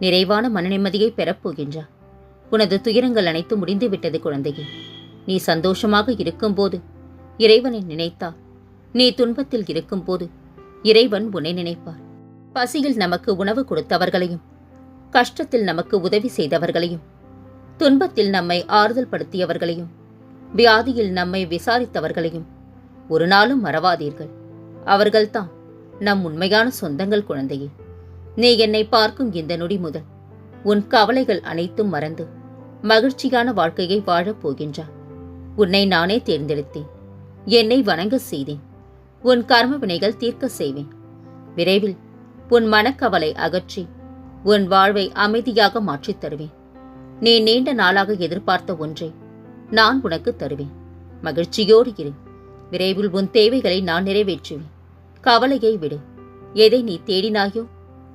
நிறைவான மனநிம்மதியை பெறப்போகின்றாய் உனது துயரங்கள் அனைத்து முடிந்து விட்டது குழந்தையே. நீ சந்தோஷமாக இருக்கும்போது இறைவனை நினைத்தால் நீ துன்பத்தில் இருக்கும்போது இறைவன் உன்னை நினைப்பார். பசியில் நமக்கு உணவு கொடுத்தவர்களையும் கஷ்டத்தில் நமக்கு உதவி செய்தவர்களையும் துன்பத்தில் நம்மை ஆறுதல் படுத்தியவர்களையும் வியாதியில் நம்மை விசாரித்தவர்களையும் ஒரு நாளும் மறவாதீர்கள். அவர்கள்தான் நம் உண்மையான சொந்தங்கள் குழந்தையே. நீ என்னை பார்க்கும் இந்த நொடி முதல். உன் கவலைகள் அனைத்தும் மறந்து மகிழ்ச்சியான வாழ்க்கையை வாழப் போகின்றாய். உன்னை நானே தேர்ந்தெடுத்தேன். என்னை வணங்க செய்தேன். உன் கர்ம வினைகள் தீர்க்க செய்வேன். விரைவில் உன் மனக்கவலை அகற்றி உன் வாழ்வை அமைதியாக மாற்றித் தருவேன். நீ நீண்ட நாளாக எதிர்பார்த்த ஒன்றை நான் உனக்கு தருவேன். மகிழ்ச்சியோடு இரு. விரைவில் உன் தேவைகளை நான் நிறைவேற்றுவேன். கவலையை விடு. எதை நீ தேடினாயோ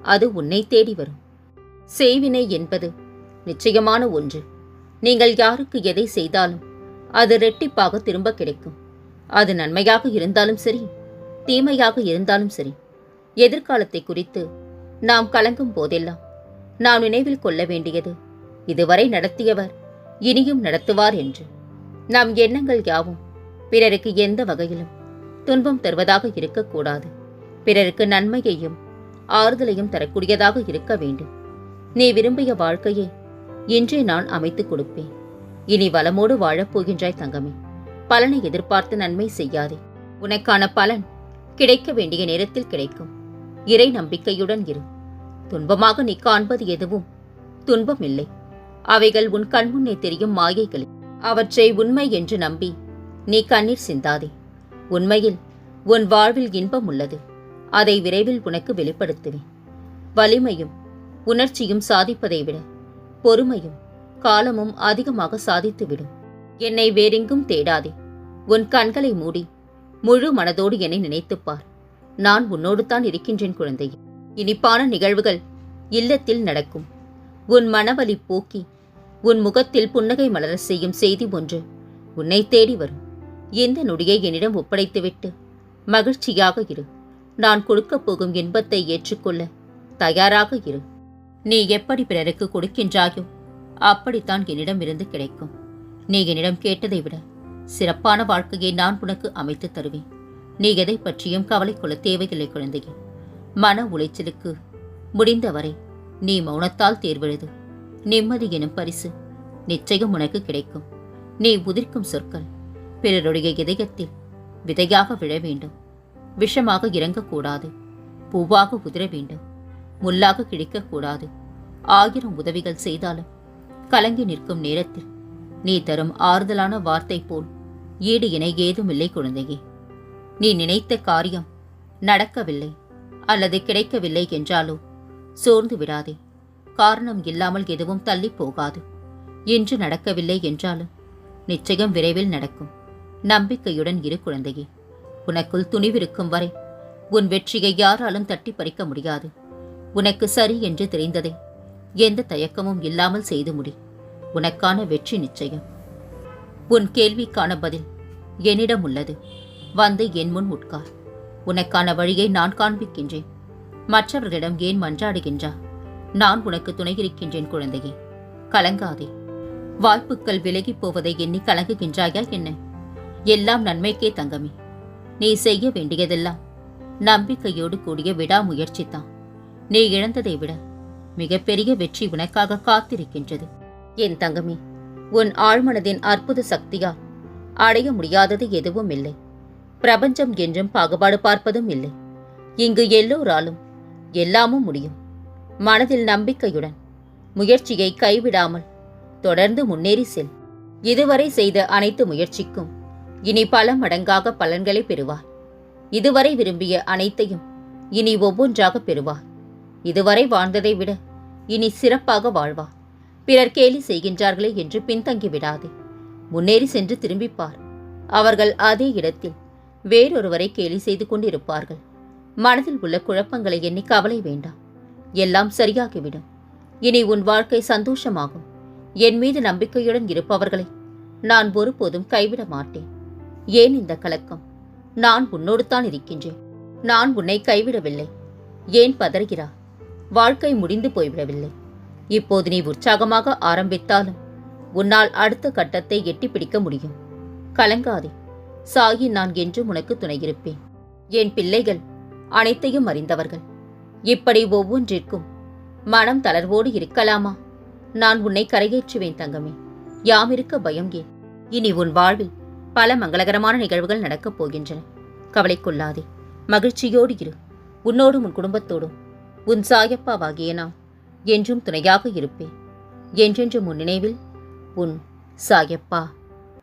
அது உன்னை தேடி வரும். செய்வினை என்பது நிச்சயமான ஒன்று. நீங்கள் யாருக்கு எதை செய்தாலும் அது ரெட்டிப்பாக திரும்ப கிடைக்கும். அது நன்மையாக இருந்தாலும் சரி தீமையாக இருந்தாலும் சரி. எதிர்காலத்தை குறித்து நாம் கலங்கும் போதெல்லாம் நாம் நினைவில் கொள்ள வேண்டியது இதுவரை நடத்தியவர் இனியும் நடத்துவார் என்று. நம் எண்ணங்கள் யாவும் பிறருக்கு எந்த வகையிலும் துன்பம் தருவதாக இருக்கக்கூடாது. பிறருக்கு நன்மையையும் ஆறுதலையும் தரக்கூடியதாக இருக்க வேண்டும். நீ விரும்பிய வாழ்க்கையை இன்றே நான் அமைத்துக் கொடுப்பேன். இனி வளமோடு வாழப் போகின்றாய் தங்கமே. பலனை எதிர்பார்த்து நன்மை செய்யாதே. உனக்கான பலன் கிடைக்க வேண்டிய நேரத்தில் கிடைக்கும். இறை நம்பிக்கையுடன் இரு. துன்பமாக நீ காண்பது எதுவும் துன்பம் இல்லை அவைகள் உன் கண்முன்னே தெரியும் மாயைகளே. அவற்றை உண்மை என்று நம்பி நீ கண்ணீர் சிந்தாதே. உண்மையில் உன் வாழ்வில் இன்பம் உள்ளது. அதை விரைவில் உனக்கு வெளிப்படுத்துவேன். வலிமையும் உணர்ச்சியும் சாதிப்பதை விட பொறுமையும் காலமும் அதிகமாக சாதித்துவிடும். என்னை வேறெங்கும் தேடாதே. உன் கண்களை மூடி முழு மனதோடு என்னை நினைத்துப் பார். நான் உன்னோடு தான் இருக்கின்றேன் குழந்தை. இனிப்பான நிகழ்வுகள் இல்லத்தில் நடக்கும். உன் மனவலி போக்கி உன் முகத்தில் புன்னகை மலர செய்யும் செய்தி ஒன்று உன்னை தேடி வரும். இந்த நொடியை என்னிடம் ஒப்படைத்துவிட்டு மகிழ்ச்சியாக இரு. நான் கொடுக்கப் போகும் இன்பத்தை ஏற்றுக்கொள்ள தயாராக இரு. நீ எப்படி பிறருக்கு கொடுக்கின்றாயோ அப்படித்தான் என்னிடமிருந்து கிடைக்கும். நீ என்னிடம் கேட்டதை விட சிறப்பான வாழ்க்கையை நான் உனக்கு அமைத்து தருவேன். நீ எதை பற்றியும் கவலை கொள்ள தேவையில்லை குழந்தையே. மன உளைச்சலுக்கு முடிந்தவரை நீ மௌனத்தால் தேர்வெழுது. நிம்மதி எனும் பரிசு நிச்சயம் உனக்கு கிடைக்கும். நீ உதிர்க்கும் சொற்கள் பிறருடைய இதயத்தில் விதையாக விழ வேண்டும். விஷமாக இறங்கக்கூடாது. பூவாக உதிர வேண்டும். முள்ளாக கிழிக்கக்கூடாது. ஆயிரம் உதவிகள் செய்தாலும் கலங்கி நிற்கும் நேரத்தில் நீ தரும் ஆறுதலான வார்த்தை போல் ஈடு இணை ஏதும் இல்லை குழந்தையே. நீ நினைத்த காரியம் நடக்கவில்லை அல்லது கிடைக்கவில்லை என்றாலோ சோர்ந்து விடாதே. காரணம் இல்லாமல் எதுவும் தள்ளி போகாது. இன்று நடக்கவில்லை என்றாலும் நிச்சயம் விரைவில் நடக்கும். நம்பிக்கையுடன் இரு குழந்தையே. உனக்குள் துணிவிருக்கும் வரை உன் வெற்றியை யாராலும் தட்டி பறிக்க முடியாது. உனக்கு சரி என்று தெரிந்ததை. எந்த தயக்கமும் இல்லாமல் செய்து முடி. உனக்கான வெற்றி நிச்சயம். உன் கேள்விக்கான பதில் என்னிடம் உள்ளது. வந்து என் முன் உட்கார். உனக்கான வழியை நான் காண்பிக்கின்றேன். மற்றவர்களிடம் ஏன் மன்றாடுகின்றா? நான் உனக்கு துணை இருக்கின்றேன் குழந்தையே. கலங்காதே. வாய்ப்புகள் விலகிப் போவதை எண்ணி கலங்குகின்றாயா என்ன? எல்லாம் நன்மைக்கே தங்கமே. நீ செய்ய வேண்டியதெல்லாம் நம்பிக்கையோடு கூடிய விடாமுயற்சிதான் நீ இழந்ததை விட மிகப்பெரிய வெற்றி உனக்காக காத்திருக்கின்றது. என் தங்கமே உன் ஆழ்மனதின் அற்புத சக்தியால் அடைய முடியாதது எதுவும் இல்லை. பிரபஞ்சம் என்றும் பாகுபாடு பார்ப்பதும் இல்லை. இங்கு எல்லோராலும் எல்லாமும் முடியும். மனதில் நம்பிக்கையுடன் முயற்சியை கைவிடாமல் தொடர்ந்து முன்னேறி செல். இதுவரை செய்த அனைத்து முயற்சிக்கும் இனி பல மடங்காக பலன்களை பெறுவார். இதுவரை விரும்பிய அனைத்தையும் இனி ஒவ்வொன்றாக பெறுவார். இதுவரை வாழ்ந்ததை விட இனி சிறப்பாக வாழ்வார். பிறர் கேலி செய்கின்றார்களே என்று பின்தங்கி விடாதே. முன்னேறி சென்று திரும்பிப்பார். அவர்கள் அதே இடத்தில் வேறொருவரை கேலி செய்து கொண்டிருப்பார்கள். மனதில் உள்ள குழப்பங்களை எண்ணி கவலை வேண்டாம். எல்லாம் சரியாகிவிடும். இனி உன் வாழ்க்கை சந்தோஷமாகும். என் மீது நம்பிக்கையுடன் இருப்பவர்களை நான் ஒருபோதும் கைவிட மாட்டேன். ஏன் இந்த கலக்கம்? நான் உன்னோடு தான் இருக்கின்றேன். நான் உன்னை கைவிடவில்லை. ஏன் பதறுகிறா? வாழ்க்கை முடிந்து போய்விடவில்லை. இப்போது நீ உற்சாகமாக ஆரம்பித்தாலும் உன்னால் அடுத்த கட்டத்தை எட்டி பிடிக்க முடியும். கலங்காதே. சாகி நான் என்றும் உனக்கு துணையிருப்பேன். என் பிள்ளைகள் அனைத்தையும் அறிந்தவர்கள். இப்படி ஒவ்வொன்றிற்கும் மனம் தளர்வோடு இருக்கலாமா? நான் உன்னை கரையேற்றுவேன் தங்கமே. யாமிருக்க பயம் ஏன்? இனி உன் வாழ்வில் பல மங்களகரமான நிகழ்வுகள் நடக்கப் போகின்றன. கவலைக்கொள்ளாதே. மகிழ்ச்சியோடு இரு. உன்னோடும் உன் குடும்பத்தோடும். உன் சாயப்பாவாகிய நான் என்றும் துணையாக இருப்பேன். என்றென்றும் உன் நினைவில் உன் சாயப்பா.